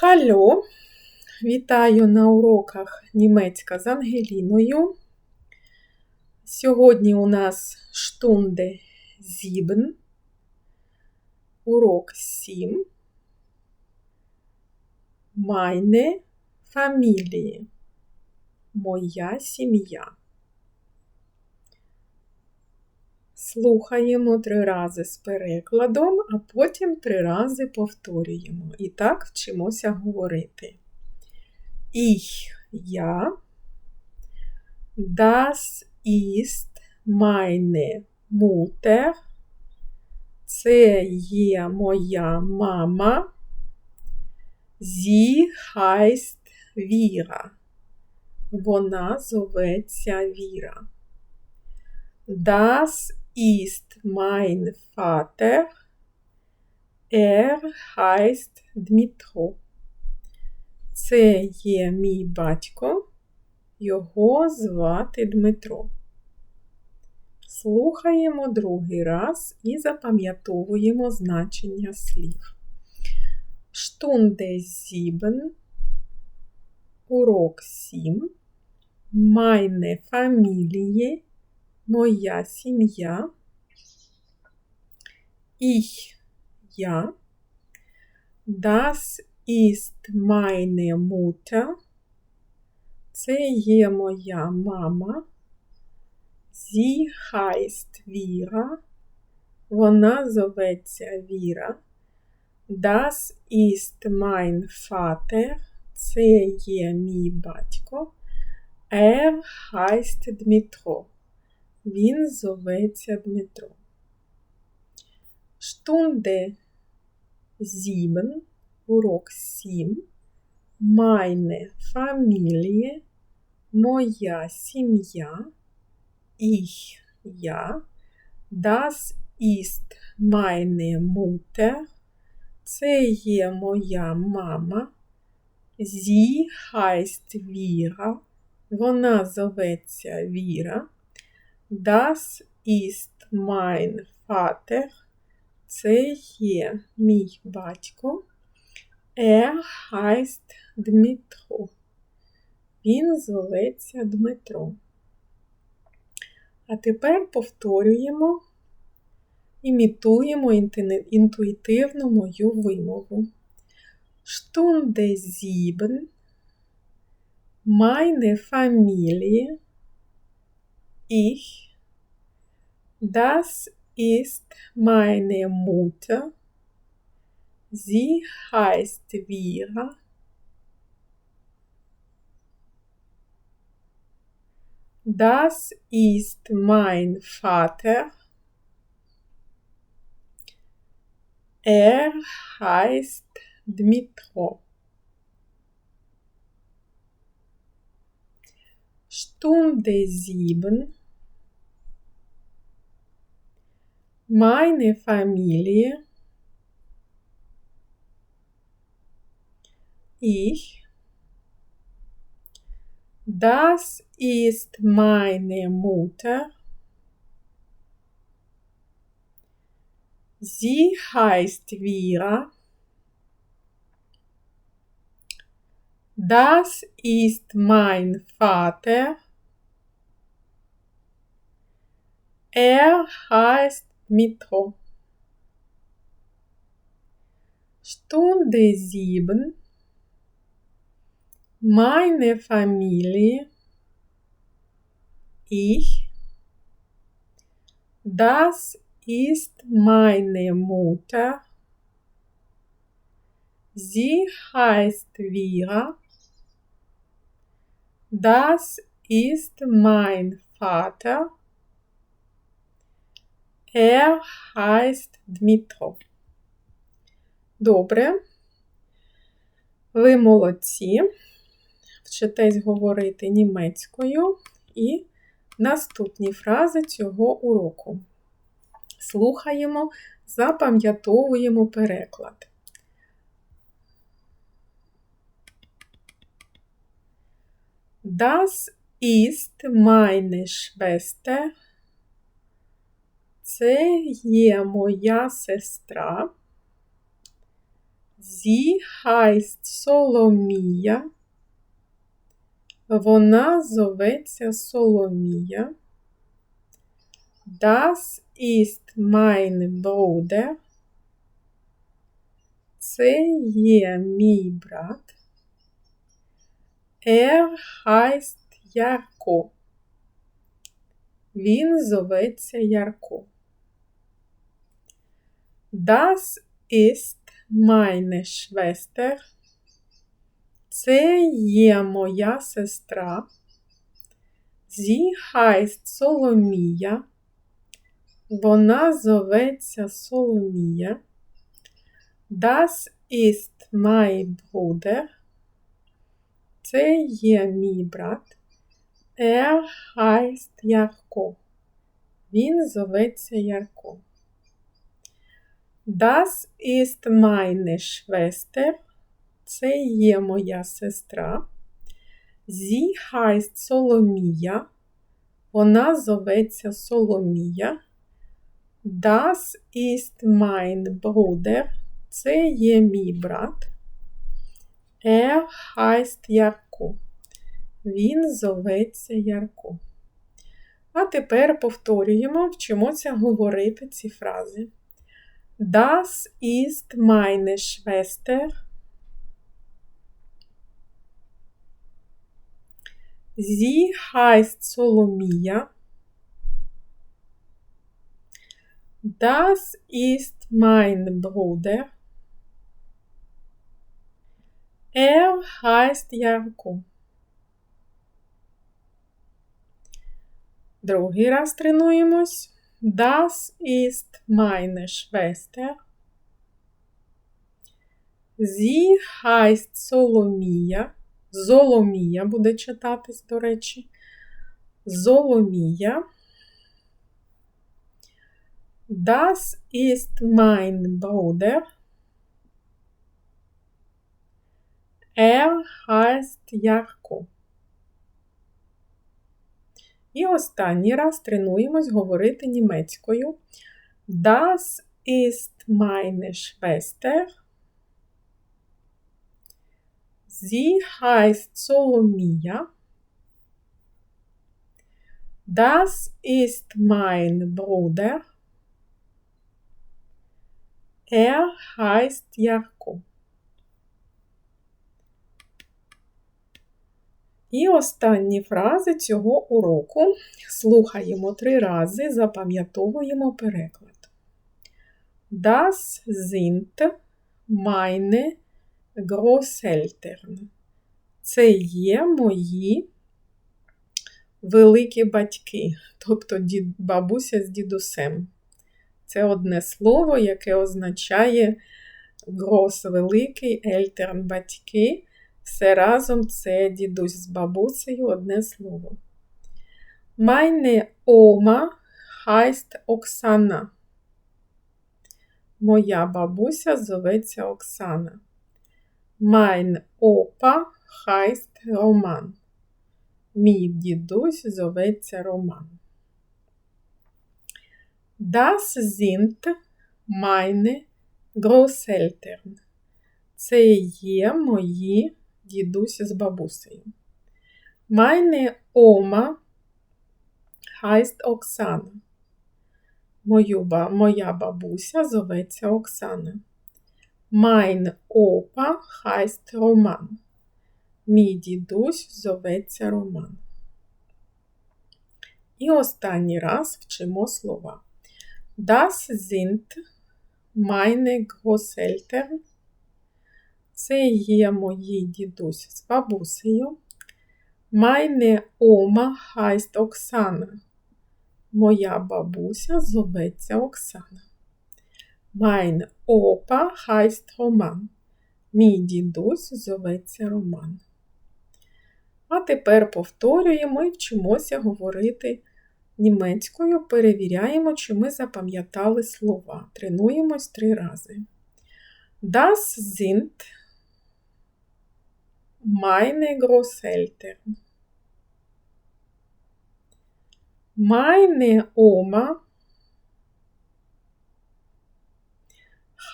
Халло! Вітаю на уроках німецька з Ангеліною. Сьогодні у нас штунде 7, урок 7. Meine Familie. Моя сім'я. Слухаємо три рази з перекладом, а потім три рази повторюємо. І так вчимося говорити. Ich, я. Das ist meine Mutter. Це є моя мама. Sie heißt Віра. Вона зоветься Віра. Das ist mein Vater. Er heißt Dmitro. Це є мій батько. Його звати Дмитро. Слухаємо другий раз і запам'ятовуємо значення слів. Stunde 7. Урок 7. Meine Familie моя сім'я. Ich, я. Das ist meine Mutter. Це є моя мама. Sie heißt Віра. Вона зоветься Віра. Das ist mein Vater. Це є мій батько. Er heißt Дмитро. Він зоветься Дмитро. Штунде 7, урок 7. Meine Familie, моя сім'я. Ich, я. Das ist meine Mutter. Це є моя мама. Sie heißt Віра. Вона зоветься Віра. Das ist mein Vater. Це є мій батько. Er heißt Дмитро. Він зоветься Дмитро. А тепер повторюємо, імітуємо інтуїтивну мою вимову. Stunde 7. Meine Familie ich, das ist meine Mutter, sie heißt Vira, das ist mein Vater, er heißt Dmitro. Stunde 7 meine Familie, ich, das ist meine Mutter, sie heißt Vira, das ist mein Vater, er heißt Metro. Stunde sieben. Meine Familie. Ich. Das ist meine Mutter. Sie heißt Vera. Das ist mein Vater. Er heißt Дмитро. Добре. Ви молодці. Вчитесь говорити німецькою і наступні фрази цього уроку. Слухаємо, запам'ятовуємо переклад. Das ist meine Schwester. Це є моя сестра. Sie heißt Соломія. Вона зоветься Соломія. Das ist mein Bruder. Це є мій брат. Er heißt Ярко. Він зоветься Ярко. Das ist meine Schwester. Це є моя сестра. Sie heißt Соломія. Вона зоветься Соломія. Das ist mein Bruder. Це є мій брат. Er heißt Ярко. Він зоветься Ярко. Das ist meine Schwester. Це є моя сестра. Sie heißt Соломія. Вона зоветься Соломія. Das ist mein Bruder. Це є мій брат. Er heißt Ярко. Він зоветься Ярко. А тепер повторюємо, вчимося говорити ці фрази. Das ist meine Schwester. Sie heißt Solomia. Das ist mein Bruder. Er heißt Jakob. Другий раз тренуємось. Das ist meine Schwester. Sie heißt Соломія. Золомія буде читатись, до речі. Золомія. Das ist mein Bruder. Er heißt Ярко. І останній раз тренуємось говорити німецькою. Das ist meine Schwester. Sie heißt Solomia. Das ist mein Bruder. Er heißt Jakob. І останні фрази цього уроку слухаємо три рази, запам'ятовуємо переклад. Das sind meine Großeltern. Це є мої великі батьки, тобто бабуся з дідусем. Це одне слово, яке означає грос великий, ельтерн батьки. Все разом це дідусь з бабусею одне слово. Meine Oma heißt Оксана. Моя бабуся зоветься Оксана. Mein Opa heißt Роман. Мій дідусь зоветься Роман. Das sind meine Großeltern. Це є мої дідусь з бабусею. Meine Oma heißt Оксана. Мою, моя бабуся зоветься Оксана. Mein Opa heißt Роман. Мій дідусь зоветься Роман. І останній раз вчимо слова. Das sind meine Großeltern. Це є мої дідусь з бабусею. Meine Oma heißt Оксана. Моя бабуся зоветься Оксана. Mein Opa heißt Роман. Мій дідусь зоветься Роман. А тепер повторюємо і вчимося говорити німецькою, перевіряємо, чи ми запам'ятали слова. Тренуємось три рази. Das sind Meine Großeltern. Meine Oma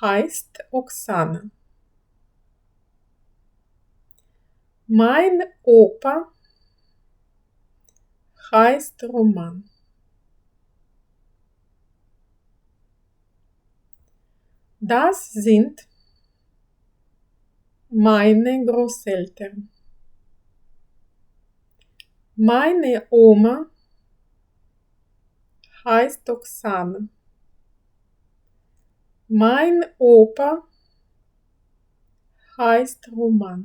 heißt Oksana. Mein Opa heißt Roman. Das sind meine Großeltern. Meine Oma heißt Oksana. Mein Opa heißt Roman.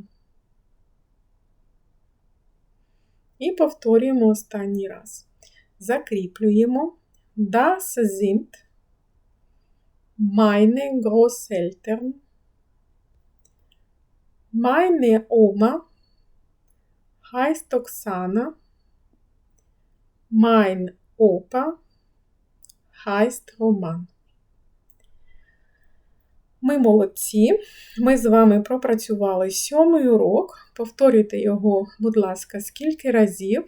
І повторюємо останній раз. Закріплюємо Das sind meine Großeltern. Meine Oma heißt Oksana. Mein Opa heißt Roman. Ми молодці. Ми з вами пропрацювали сьомий урок. Повторюйте його, будь ласка, скільки разів,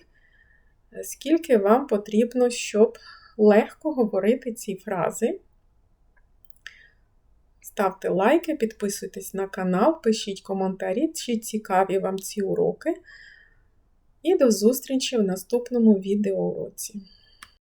скільки вам потрібно, щоб легко говорити ці фрази. Ставте лайки, підписуйтесь на канал, пишіть коментарі, чи цікаві вам ці уроки. І до зустрічі в наступному відеоуроці.